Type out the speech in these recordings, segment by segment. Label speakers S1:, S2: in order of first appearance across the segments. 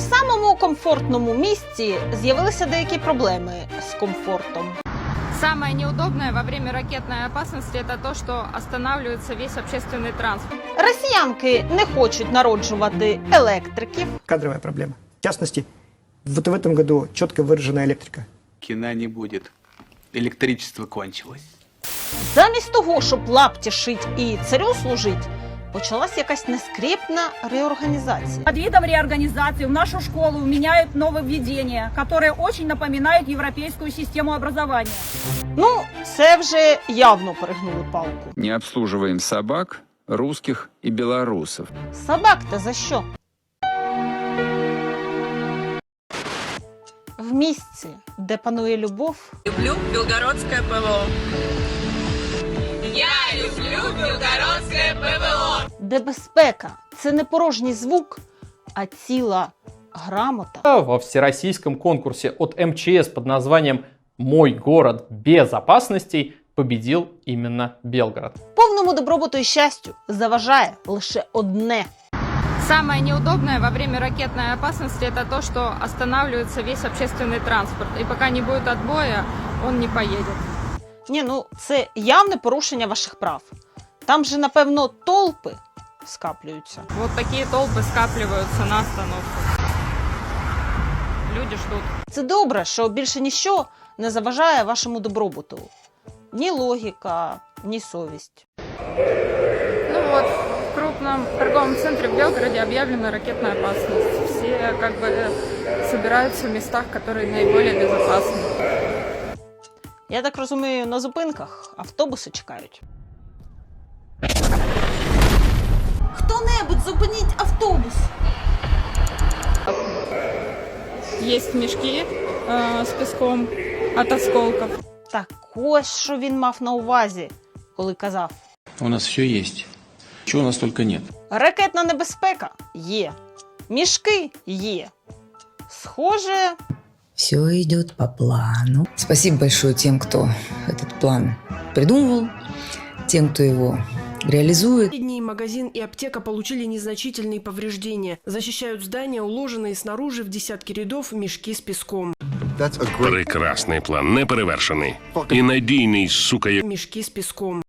S1: самому комфортному місці з'явилися деякі проблеми з комфортом.
S2: Самое неудобное во время ракетной опасности это то, что останавливается весь общественный транспорт.
S1: Росіянки не хочуть народжувати електриків.
S3: кадровая проблема. В частности, вот в этом году четко выражена электрика.
S4: Кино не будет. Электричество кончилось.
S1: Замість того, щоб лапті шить і царю служить, почалась якась нескрепна реорганізація.
S5: Под видом реорганизации в нашу школу меняют нововведения, которые очень напоминают европейскую систему образования.
S1: Ну, це вже явно перегнули палку.
S6: Не обслуживаем собак, русских и белорусов.
S1: Собак-то за що? В місці, де панує любов,
S7: Люблю Белгородское ПВО. Я люблю Белгородское ПВО.
S1: де безпека це не порожній звук, а ціла грамота.
S8: Во всероссийском конкурсе от МЧС под названием «Мой город без опасностей» победил именно Белгород.
S1: Повному добробуту і щастю заважає лише одне.
S2: Самое неудобное во время ракетной опасности это то, что останавливается весь общественный транспорт. И пока не будет отбоя, он не поедет.
S1: Ні, ну це явне порушення ваших прав. Там же, напевно, толпи скаплюються.
S2: Вот такие толпы скапливаются на остановках. Люди ждут.
S1: Це добре, що більше ніщо не заважає вашому добробуту. Ні логіка, ні совість.
S2: Ну вот, в крупном торговом центре в Белгороде объявлена ракетная опасность. Все как бы э, собираются в местах, которые наиболее безопасны.
S1: Я так розумію, на зупинках автобуси чекають. Хто-небудь зупиніть автобус!
S2: Есть мешки э, с песком от осколков.
S1: Так ось що він мав на увазі, коли казав:
S4: У нас все есть. Чего у нас только нет.
S1: ракетна небезпека є, мішки є. Схоже,
S9: Все идет по плану. Спасибо большое тем, кто этот план придумывал, тем, кто его реализует.
S10: Последний магазин и аптека получили незначительные повреждения. Защищают здания, уложенные снаружи в десятки рядов мешки с песком.
S11: Прекрасний план, неперевершений. І надійний, сука, як
S10: Мешки с песком.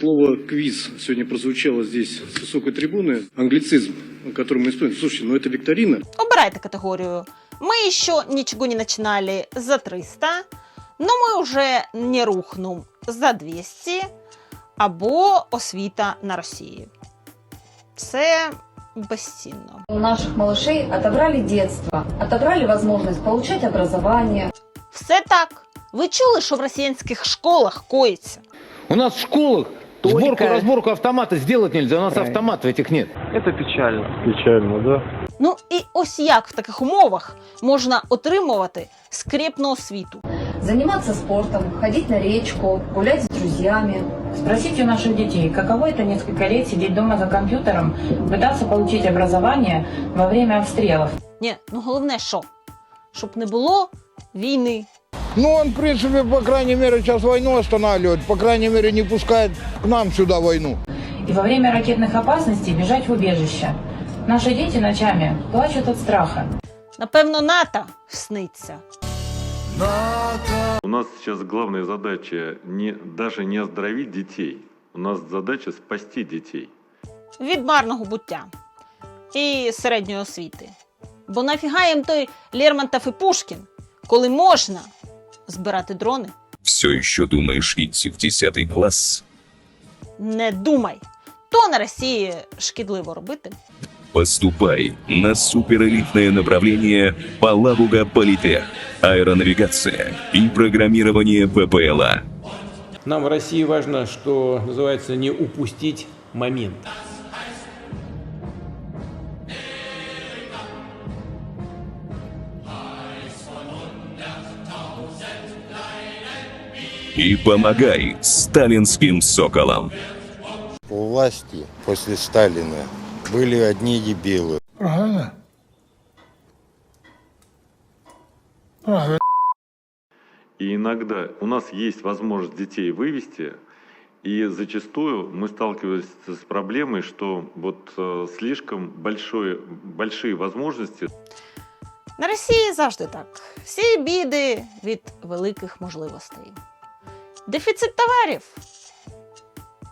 S12: Слово «квиз» сегодня прозвучало здесь с высокой трибуны. Англицизм, который мы используем. Слушайте, ну это викторина.
S1: обирайте категорію. Мы еще ничего не начинали за 300, но мы уже не рухнем за 200 або освіта на Росії. Це безцінно.
S5: У наших малышей отобрали детство, отобрали возможность получать образование.
S1: Все так. Ви чули, що в росіянських школах коїться?
S13: У нас в школах сборку-разборку автомата сделать нельзя, у нас автоматов этих нет.
S8: Это печально.
S12: Печально, да?
S1: Ну і ось як в таких умовах можна отримувати скрепну освіту.
S5: Заниматься спортом, ходить на речку, гулять с друзьями. Спросите у наших детей, каково это несколько лет сидеть дома за компьютером, пытаться получить образование во время обстрелов.
S1: Ні, ну головне що? Щоб не було війни.
S13: Ну, он, в принципе, по крайней мере, сейчас войну останавливает, по крайней мере, не пускает к нам сюда войну.
S5: И во время ракетных опасностей бежать в убежище. Наши дети ночами плачут от страха.
S1: Напевно, НАТО сниться.
S12: У нас сейчас главная задача не, даже не оздоровить детей. У нас задача спасти детей.
S1: від марного буття і середньої освіти. Бо нафіга їм той Лермонтов і Пушкін, коли можна збирати дрони?
S11: все еще думаешь идти в 10 класс?
S1: Не думай. То на Росії шкідливо робити.
S11: Поступай на суперэлитное направление Палабуга Политех. Аэронавигация и программирование ППЛА.
S13: Нам в России важно, что называется, не упустить момент.
S11: И помогай сталинским соколам.
S13: У власти после Сталина были одни дебилы.
S3: Правильно?
S12: И иногда у нас есть возможность детей вывести, и зачастую мы сталкиваемся с проблемой, что вот э, слишком большое, большие возможности.
S1: На Росії завжди так. Всі біди від великих можливостей. Дефіцит товарів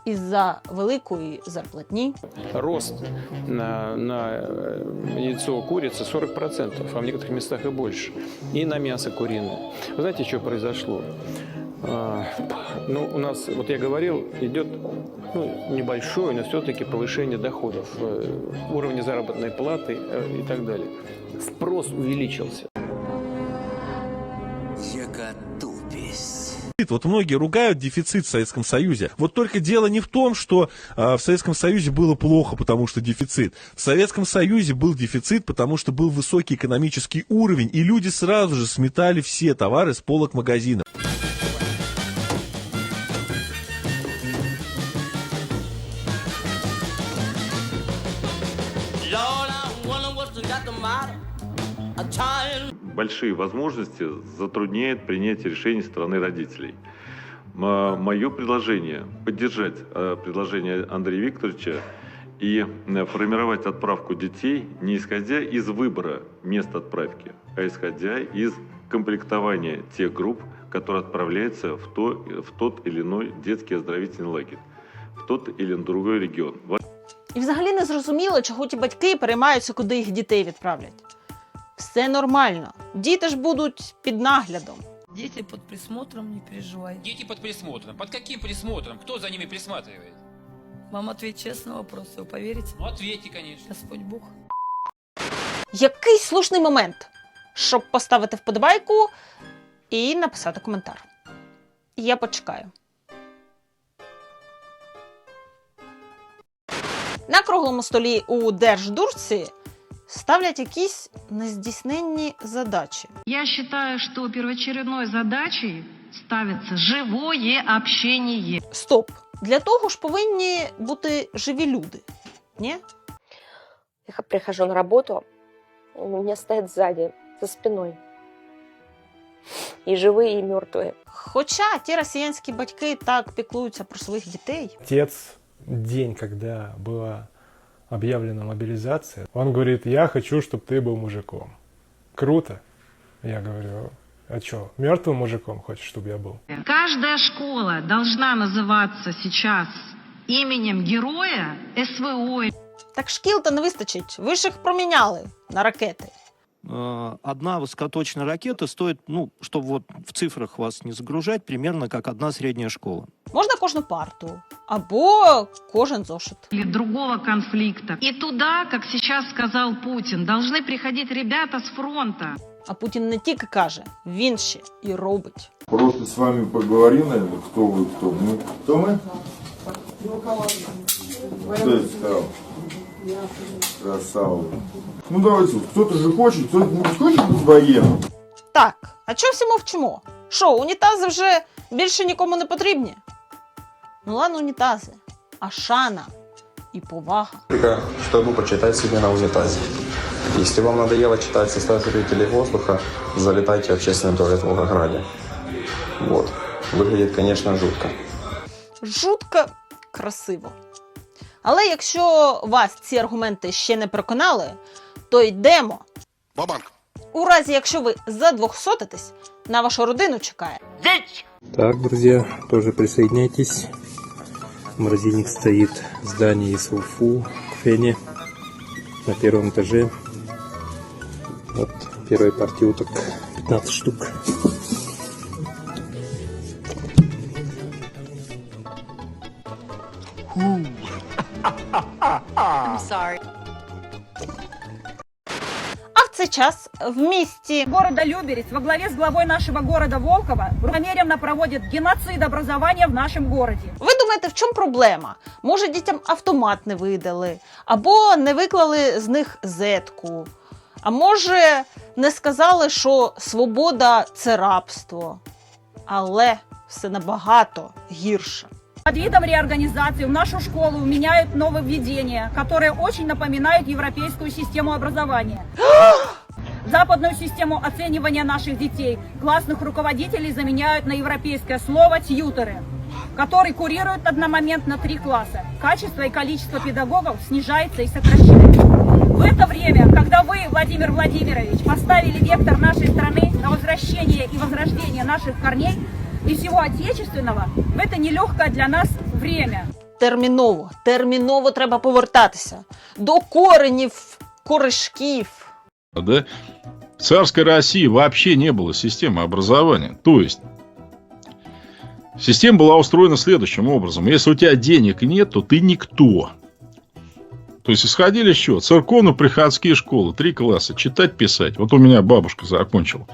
S1: із-за великої зарплатні.
S6: Рост на, на э, яйцо курицы 40%, а в некоторых местах и больше. И на мясо куриное. Вы знаете, что произошло? А, ну, у нас, вот я говорил, идет ну, небольшое, но все-таки повышение доходов, э, уровня заработной платы э, и так далее. Спрос увеличился.
S14: Вот многие ругают дефицит в Советском Союзе. Вот только дело не в том, что а, в Советском Союзе было плохо, потому что дефицит. В Советском Союзе был дефицит, потому что был высокий экономический уровень, и люди сразу же сметали все товары с полок магазинов.
S15: Lord, I wonder what's got the matter. I'm tired
S12: Большие возможности затрудняют принятие решений стороны родителей. Мое предложение – поддержать э, предложение Андрея Викторовича и э, формировать отправку детей не исходя из выбора мест отправки, а исходя из комплектования тех групп, которые отправляются в, то, в тот или иной детский оздоровительный лагерь, в тот или другой регион.
S1: І взагалі не зрозуміло, чого ті батьки переймаються, куди їх дітей відправлять. Все нормально. Діти ж будуть під наглядом.
S15: Дети под присмотром, не переживай.
S16: Дети под присмотром. Под каким присмотром? Кто за ними присматривает?
S15: Вам ответь честно на вопрос, вы поверите?
S16: Ну, ответьте, конечно.
S15: Господь Бог.
S1: Який слушний момент, щоб поставити вподобайку і написати коментар. Я почекаю. На круглому столі у Держдурці ставлять якісь нездійсненні задачі.
S5: Я считаю, что первоочередной задачей ставится живое общение.
S1: Стоп! Для того ж повинні бути живі люди. Ні?
S17: Я прихожу на работу, у меня стоят сзади, за спиной. И живые, и мертвые.
S1: Хоча ті росіянські батьки так піклуються про своїх дітей.
S18: Отец, день, когда была объявлена мобилизация, он говорит, я хочу, чтобы ты был мужиком. Круто. Я говорю, а что, мертвым мужиком хочешь, чтобы я был?
S5: Каждая школа должна называться сейчас именем героя СВО.
S1: Так шкіл-то не вистачить. Ви ж їх проміняли на ракети.
S19: Э, Одна высокоточная ракета стоит, ну, чтобы вот в цифрах вас не загружать, примерно как одна средняя школа.
S1: Можна кожну парту або кожен зошит.
S5: Или другого конфликта. И туда, как сейчас сказал Путин, должны приходить ребята с фронта.
S1: А Путін не тільки каже, він ще і робить.
S20: Просто с вами поговорим, наверное, кто вы, кто мы. Кто мы? Кто это сказал? Красава. Ну давайте, вот кто-то же хочет, кто-то не хочет быть военным.
S1: Так, а чого всі мовчимо? Що, унітази вже більше нікому не потрібні? Ну ладно, унітази, а шана і повага.
S21: Что бы почитать сегодня на унитазе. Если вам надоело читать составителей воздуха, залетайте в общественный туалет в Волгограде. Вот. Выглядит, конечно, жутко.
S1: Жутко красиво. Але якщо вас ці аргументи ще не переконали, то йдемо.
S22: Бабанк.
S1: У разі, якщо ви задвохсотитесь, на вашу родину чекає.
S23: Так, друзья, тоже присоединяйтесь. Морозильник стоит в здании СУФУ, Фене, на первом этаже. Вот первой партии уток 15 штук.
S24: I'm sorry.
S1: А в місті
S25: города Люберец во главе с главой нашего города Волкова намеренно проводит геноцид образования в нашем городе.
S1: Ви думаєте, в чому проблема? Може, дітям автомат не видали, або не виклали з них зетку, а може, не сказали, що свобода це рабство. Але все набагато гірше.
S25: Под видом реорганизации в нашу школу меняют нововведения, которые очень напоминают европейскую систему образования. Западную систему оценивания наших детей классных руководителей заменяют на европейское слово «тьютеры», который курирует одномоментно три класса. Качество и количество педагогов снижается и сокращается. В это время, когда вы, Владимир Владимирович, поставили вектор нашей страны на возвращение и возрождение наших корней и всего отечественного, в это нелегкое для нас время.
S1: Терміново, терміново треба повертатися до коренів, корешків.
S26: да, в царской России вообще не было системы образования. То есть, система была устроена следующим образом. Если у тебя денег нет, то ты никто. То есть, исходили из чего? Церковно-приходские школы, три класса, читать, писать. Вот у меня бабушка закончила.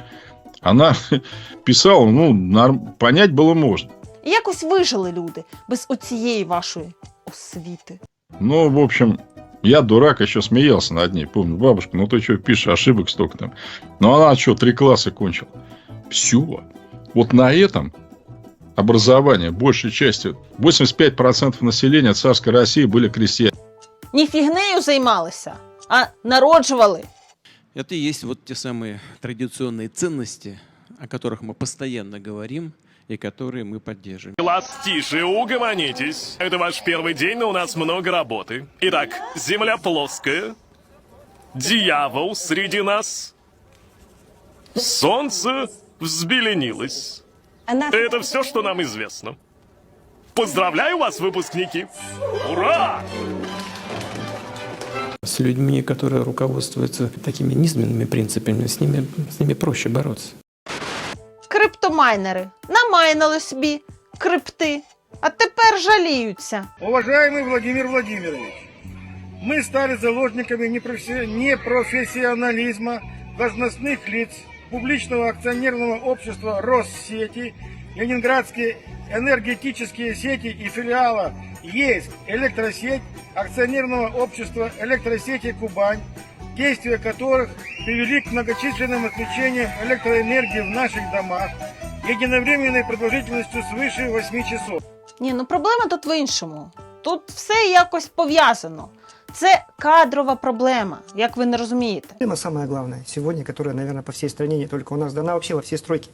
S26: Она писала, ну, норм- понять было можно.
S1: І якось вижили люди без оцієї вашої освіти.
S26: Ну, в общем, я дурак еще смеялся над ней. Помню, бабушка, ну ты что пишешь, ошибок столько там. Ну она что, три класса кончила. Все. Вот на этом образование большей частью, 85% населения царской России были крестьяне.
S1: Ні фігнею займалися, а народжували.
S27: это и есть вот те самые традиционные ценности, о которых мы постоянно говорим и которые мы поддерживаем.
S28: Класс, тише, угомонитесь. Это ваш первый день, но у нас много работы. Итак, земля плоская. Дьявол среди нас. Солнце взбеленилось. Это все, что нам известно. Поздравляю вас, выпускники! Ура!
S27: С людьми, которые руководствуются такими низменными принципами, с ними, с ними проще бороться.
S1: Криптомайнери намайнили собі крипти, а тепер жаліються.
S13: Уважаемый Владимир Владимирович, мы стали заложниками непрофесси- непрофессионализма должностных лиц публичного акционерного общества Россети, Ленинградские энергетические сети и филиала ЕСК Электросеть, акционерного общества Электросети Кубань, действия которых привели к многочисленным отключениям электроэнергии в наших домах единовременной продолжительностью свыше 8 часов.
S1: Ні, ну проблема тут в іншому. Тут все якось пов'язано. Це кадрова проблема, як ви не розумієте.
S3: Проблема самая главная сегодня, которая, наверное, по всей стране, не только у нас, дана вообще во все стройки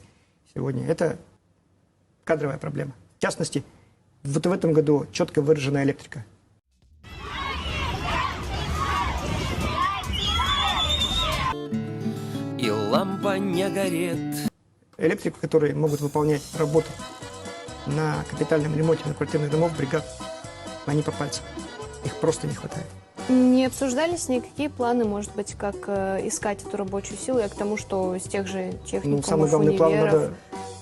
S3: сегодня, это кадровая проблема. В частности, вот в этом году четко выражена электрика.
S15: И лампа не горит.
S3: Электриков, которые могут выполнять работу на капитальном ремонте квартирных домов, бригад, они по пальцам. Их просто не хватает.
S22: Не обсуждались никакие планы, может быть, как э, искать эту рабочую силу? Я к тому, что с тех же
S3: Ну,
S22: техникумов,
S3: самый главный план надо,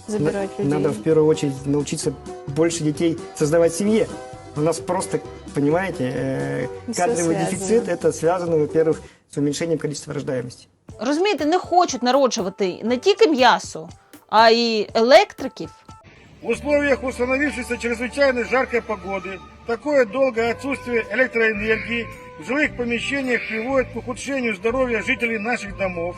S22: забирать
S3: на-
S22: людей.
S3: надо в первую очередь научиться больше детей создавать в семье. У нас просто, понимаете, э,
S22: Всё
S3: кадровый
S22: связано.
S3: дефицит это связано, во-первых, с уменьшением количества рождаемости.
S1: Розумієте, не хочуть народжувати не тільки м'ясо, а й електриків.
S13: В условиях установившейся чрезвычайно жаркой погоды такое долгое отсутствие электроэнергии в жилых помещениях приводит к ухудшению здоровья жителей наших домов,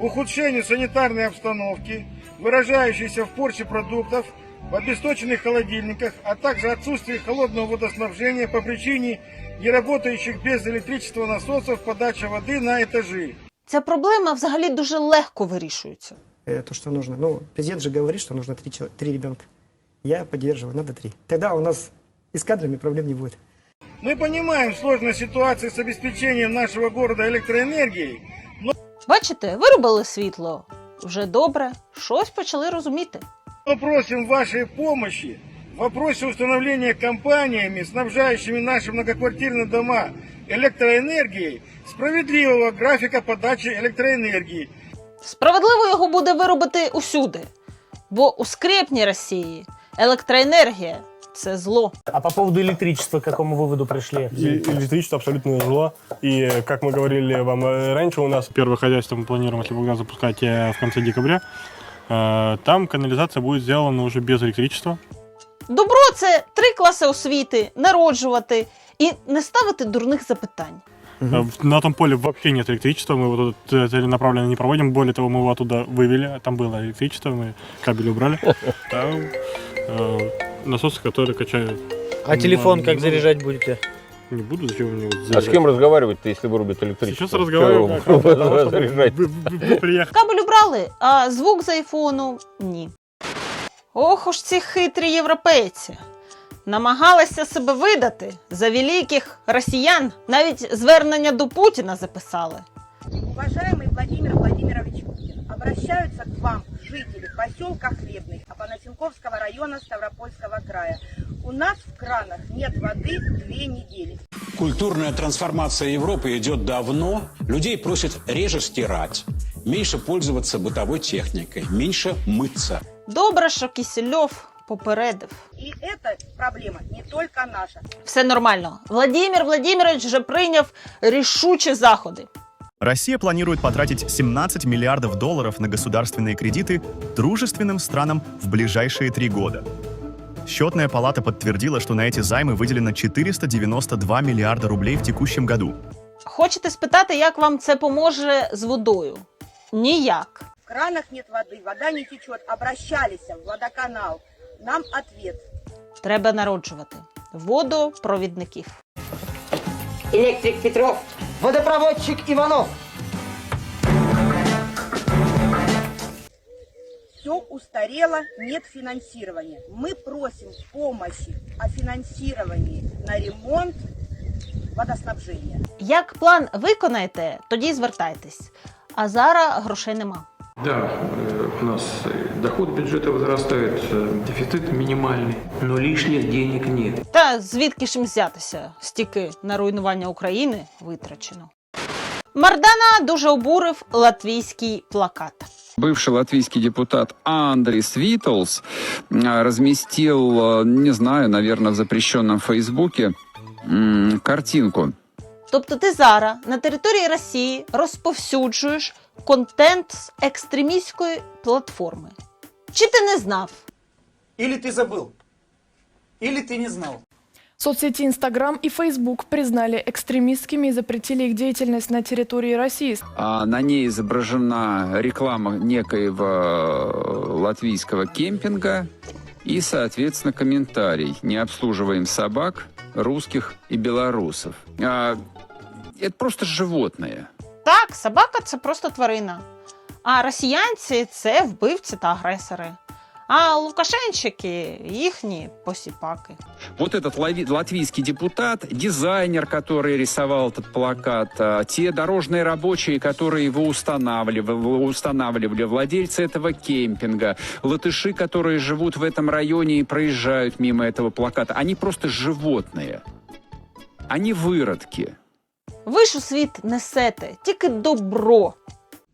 S13: ухудшению санитарной обстановки, выражающейся в порче продуктов, в обесточенных холодильниках, а также отсутствии холодного водоснабжения по причине неработающих без электричества насосов подачи воды на этажи.
S1: Ця проблема взагалі дуже легко вирішується.
S3: Э, То, что нужно. Ну, президент же говорит, что нужно три, чело- три ребенка. Я поддерживаю, надо три. Тогда у нас и с кадрами проблем не будет.
S13: Мы понимаем сложность ситуации с обеспечением нашего города электроэнергией,
S1: Бачите, виробили світло. Вже добре, щось почали розуміти.
S13: Мы просим вашей помощи в вопросе установления компаниями, снабжающими наши многоквартирные дома электроэнергией, справедливого графика подачи электроэнергии.
S1: Справедливо його буде виробити усюди. Бо у скрепній Росії електроенергія це зло.
S24: А по поводу электричества, к какому выводу пришли?
S18: И электричество абсолютно зло. И, как мы говорили вам э, раньше, у нас первое хозяйство мы планируем, если Бог даст, запускать э, в конце декабря. Э, Там канализация будет сделана уже без электричества.
S1: Добро це три класи освіти, народжувати і не ставити дурних запитань.
S18: Э, в- На том поле вообще нет электричества, мы его тут э, целенаправленно не проводим. Более того, мы его оттуда вывели, там было электричество, мы кабель убрали. Там э, насосы, которые качают.
S24: А телефон
S18: м,
S24: как
S18: ну,
S24: заряжать будете?
S18: Не буду, зачем мне его
S29: А с
S18: заряжать?
S29: кем разговаривать-то, если вырубят электричество?
S18: Сейчас разговариваю,
S29: Чего
S18: как раз для того,
S29: его
S18: чтобы
S29: заряжать?
S18: вы- вы- вы приехали.
S1: Кабель убрали, а звук з айфону ні. Ох уж ці хитрі європейці. намагалася себе видати за великих росіян. Навіть звернення до Путіна записали.
S30: Уважаемый Владимир Владимирович Путин, обращаются к вам жители поселка Хлебный Апанасенковского района Ставропольского края. У нас в кранах нет воды две недели.
S31: Культурная трансформация Европы идет давно. Людей просят реже стирать, меньше пользоваться бытовой техникой, меньше мыться.
S1: Добре, що Кісельов попередив.
S30: И эта проблема не только наша.
S1: Все нормально. Владимир Владимирович вже прийняв рішучі заходи.
S32: Россия планирует потратить 17 миллиардов долларов на государственные кредиты дружественным странам в ближайшие три года. Счетная палата подтвердила, что на эти займы выделено 492 миллиарда рублей в текущем году.
S1: Хочете спитати, як вам це поможе з водою? Ніяк.
S30: В кранах нет воды, вода не течет. Обращались в водоканал. Нам ответ.
S1: Треба народжувати водопровідників.
S33: Электрик Петров, водопроводчик Иванов.
S30: Все устарело, нет финансирования. Мы просим помощи о финансировании на ремонт водоснабжения.
S1: Як план виконаєте, тоді звертайтесь. А зараз грошей нема.
S34: Да, э, у нас э, доход бюджета возрастает, э, дефицит минимальный, но лишних денег нет.
S1: Та звідки ж їм взятися? Стільки на руйнування України витрачено. Мардана дуже обурив латвійський плакат.
S35: Бывший латвийский депутат Андрис Витлс а, разместил, а, не знаю, наверное, в запрещенном Фейсбуке м, картинку.
S1: Тобто ти зараз на території Росії розповсюджуєш контент з екстремістської платформи. Чи ти не знав?
S33: Или ты забыл, или ты не знал.
S22: Соцсети Инстаграм и Фейсбук признали экстремистскими и запретили их деятельность на территории России.
S35: А на ней изображена реклама некоего э, латвийского кемпинга и, соответственно, комментарий «Не обслуживаем собак, русских и белорусов». А, это просто животные.
S1: Так, собака це просто тварина. А росіянці це вбивці та агресори. А лукашенчики їхні посіпаки.
S35: Вот этот лави- латвийский депутат, дизайнер, который рисовал этот плакат, а, те дорожные рабочие, которые его устанавливали, устанавливали, владельцы этого кемпинга, латыши, которые живут в этом районе и проезжают мимо этого плаката, они просто животные. Они выродки.
S1: Ви ж у світ несете тільки добро.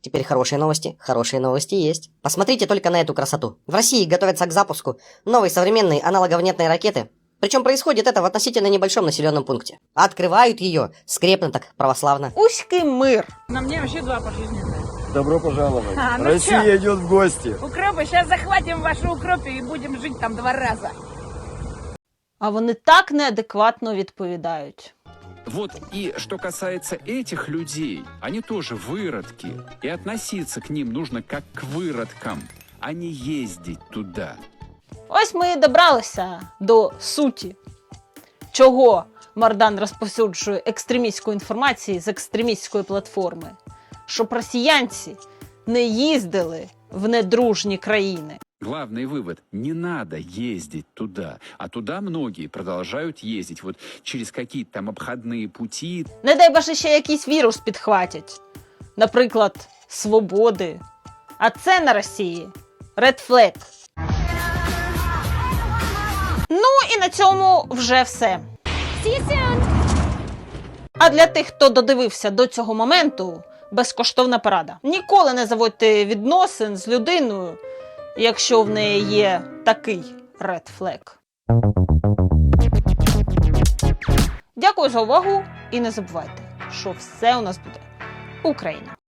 S33: Теперь хорошие новости. Хорошие новости есть. Посмотрите только на эту красоту. В России готовятся к запуску новой современной аналоговнетной ракеты. Причем происходит это в относительно небольшом населенном пункте. Открывают ее скрепно так, православно.
S1: Уський мир.
S25: На мне вообще два пожизненных.
S20: Добро пожаловать.
S25: А, ну
S20: Россия
S25: чё?
S20: идет в гости.
S25: Укропы, сейчас захватим ваши укропы и будем жить там два раза.
S1: А вони так неадекватно відповідають.
S35: Вот и что касается этих людей, они тоже выродки. И относиться к ним нужно как к выродкам, а не ездить туда.
S1: Ось ми і добралися до суті. Чого Мардан розповсюджує екстремістську інформацію з екстремістської платформи? Щоб росіянці не їздили в недружні країни.
S35: Главный вывод – не надо ездить туда. А туда многие продолжают ездить вот через какие-то там обходные пути.
S1: Не дай боже ще якийсь вірус підхватять. Наприклад, свободи. А це на Росії Red Flag. Ну і на цьому вже все. А для тих, хто додивився до цього моменту, безкоштовна порада. Ніколи не заводьте відносин з людиною, якщо в неї є такий Flag. Дякую за увагу і не забувайте, що все у нас буде Україна.